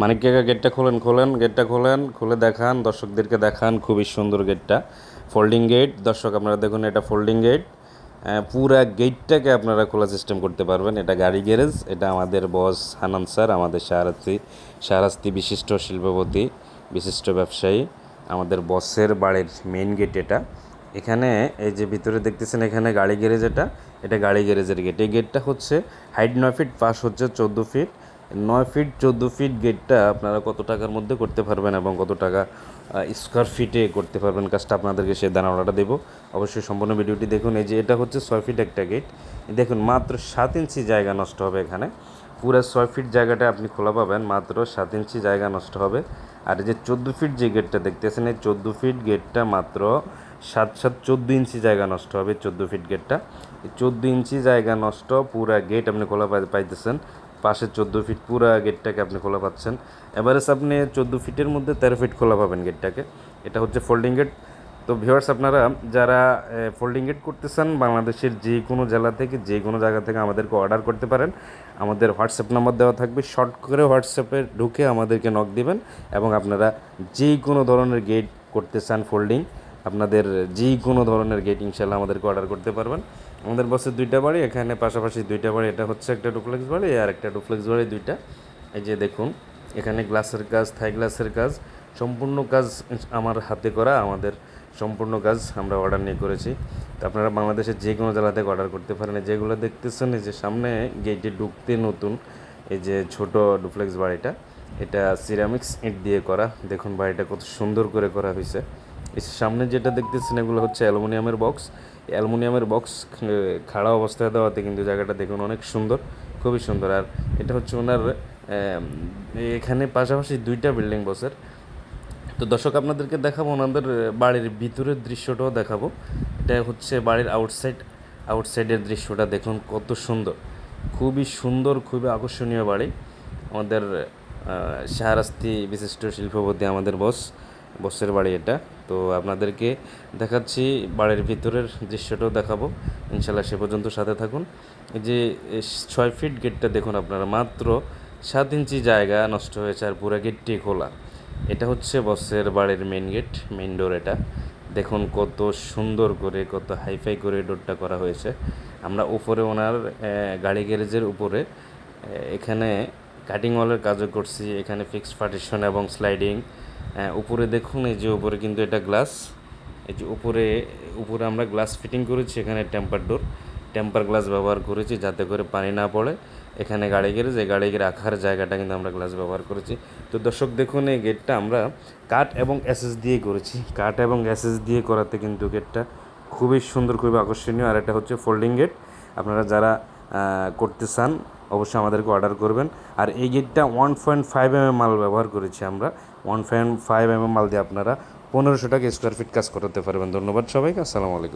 মানিক কাকা গেটটা খোলেন খোলেন, গেটটা খোলেন, খুলে দেখান, দর্শকদেরকে দেখান, খুবই সুন্দর গেটটা। ফোল্ডিং গেট দর্শক আপনারা দেখুন এটা ফোল্ডিং গেট পুরা গেটটাকে আপনারা খোলা সিস্টেম করতে পারবেন। এটা গাড়ি গ্যারেজ এটা আমাদের বস হানান স্যার আমাদের শাহরাস্তি শাহরাস্তি বিশিষ্ট শিল্পপতি, বিশিষ্ট ব্যবসায়ী, আমাদের বসের বাড়ির মেইন গেট এটা। এখানে এই যে ভিতরে দেখতেছেন এখানে গাড়ি গ্যারেজ এটা এটা গাড়ি গ্যারেজের গেট এই গেটটা হচ্ছে হাইট নয় ফিট পাশ হচ্ছে চোদ্দ ফিট নয় ফিট চোদ্দ ফিট গেটটা আপনারা কত টাকার মধ্যে করতে পারবেন এবং কত টাকা স্কোয়ার ফিটে করতে পারবেন কাজটা আপনাদেরকে সেই দানাওয়াটা দেবো। অবশ্যই সম্পূর্ণ ভিডিওটি দেখুন। এই যে এটা হচ্ছে ছয় ফিট একটা গেট দেখুন, মাত্র সাত ইঞ্চি জায়গা নষ্ট হবে এখানে। পুরো ছয় ফিট জায়গাটা আপনি খোলা পাবেন, মাত্র সাত ইঞ্চি জায়গা নষ্ট হবে। আর এই যে চোদ্দ ফিট যে গেটটা দেখতেছেন, এই চোদ্দ ফিট গেটটা মাত্র সাত সাত, চোদ্দ ইঞ্চি জায়গা নষ্ট হবে চোদ্দ ফিট গেটটা চোদ্দ ইঞ্চি জায়গা নষ্ট পুরা গেট আপনি খোলা পাইতেছেন। পাশে চোদ্দ ফিট পুরা গেটটাকে আপনি খোলা পাচ্ছেন। এভারেজ আপনি চোদ্দ ফিটের মধ্যে তেরো ফিট খোলা পাবেন গেটটাকে এটা হচ্ছে ফোল্ডিং গেট তো ভিউয়ার্স আপনারা, যারা ফোল্ডিং গেট করতে চান বাংলাদেশের যে কোনো জেলা থেকে যে কোনো জায়গা থেকে আমাদেরকে অর্ডার করতে পারেন। আমাদের হোয়াটসঅ্যাপ নাম্বার দেওয়া থাকবে। শর্ট করে হোয়াটসঅ্যাপে ঢুকে আমাদেরকে নক দিবেন এবং আপনারা যে কোনো ধরনের গেট করতে চান ফোল্ডিং আপনাদের যে কোনো ধরনের গেট ইনশাল্লাহ আমাদেরকে অর্ডার করতে পারবেন। আমাদের বসের দুইটা বাড়ি, এখানে পাশাপাশি দুইটা বাড়ি, এটা হচ্ছে একটা ডুপ্লেক্স বাড়ি আর একটা ডুপ্লেক্স বাড়ি দুইটা। এই যে দেখুন, এখানে গ্লাসের কাজ থাই গ্লাসের কাজ, সম্পূর্ণ কাজ আমার হাতে করা, আমাদের সম্পূর্ণ কাজ আমরা অর্ডার নিয়ে করেছি। তো আপনারা বাংলাদেশের যে কোনো জেলা থেকে অর্ডার করতে পারেন। যেগুলো দেখতেছেন, এই যে সামনে গেটে ঢুকতে নতুন, এই যে ছোট ডুপ্লেক্স বাড়িটা, এটা সিরামিক্স ইট দিয়ে করা। দেখুন বাড়িটা কত সুন্দর করে করা হয়েছে। সামনে যেটা দেখতেছেন এগুলো হচ্ছে অ্যালুমিনিয়ামের বক্স। অ্যালুমিনিয়ামের বক্স খাড়া অবস্থায় দেওয়াতে কিন্তু জায়গাটা দেখুন অনেক সুন্দর, খুবই সুন্দর। আর এটা হচ্ছে ওনার এখানে পাশাপাশি দুইটা বিল্ডিং বসের। তো দর্শক, আপনাদেরকে দেখাবো ওনাদের বাড়ির ভিতরের দৃশ্যটাও দেখাবো। এটা হচ্ছে বাড়ির আউটসাইড, আউটসাইডের দৃশ্যটা দেখুন কত সুন্দর। খুবই সুন্দর, খুবই আকর্ষণীয় বাড়ি। আমাদের শাহরাস্তি বিশিষ্ট শিল্পপতি আমাদের বস। বসের বাড়ি এটা। তো আপনাদেরকে দেখাচ্ছি বাড়ির ভিতরের দৃশ্যটাও দেখাবো। ইনশাল্লাহ সে পর্যন্ত সাথে থাকুন। যে ছয় ফিট গেটটা দেখুন আপনারা, মাত্র সাত ইঞ্চি জায়গা নষ্ট হয়েছে আর পুরো গেটটি খোলা। এটা হচ্ছে বসের বাড়ির মেইন গেট মেইন ডোর এটা। দেখুন কত সুন্দর করে, কত হাইফাই করে ডোরটা করা হয়েছে। আমরা উপরে ওনার গাড়ি গ্যারেজের উপরে এখানে কাটিং ওয়ালের কাজও করছি। এখানে ফিক্সড পার্টিশন এবং স্লাইডিং উপরে দেখুন, এই যে উপরে কিন্তু এটা গ্লাস এই যে উপরে উপরে আমরা গ্লাস ফিটিং করেছি, এখানে টেম্পার ডোর টেম্পার গ্লাস ব্যবহার করেছি যাতে করে পানি না পড়ে। এখানে গাড়ি গ্যারেজ যে গাড়ি রাখার জায়গাটা কিন্তু আমরা গ্লাস ব্যবহার করেছি। তো দর্শক, দেখুন, এই গেটটা আমরা কাঠ এবং অ্যাসেস দিয়ে করেছি। কাঠ এবং অ্যাসেস দিয়ে করাতে কিন্তু গেটটা খুবই সুন্দর, খুবই আকর্ষণীয়। আর এটা হচ্ছে ফোল্ডিং গেট আপনারা যারা করতে চান অবশ্যই আমাদেরকে অর্ডার করবেন। আর এই গেটটা one point five M M মাল ব্যবহার করেছি আমরা। One point five M M মাল দিয়ে আপনারা পনেরোশো টাকা স্কোয়ার ফিট কাজ করাতে পারবেন। ধন্যবাদ সবাইকে, আসসালামু আলাইকুম।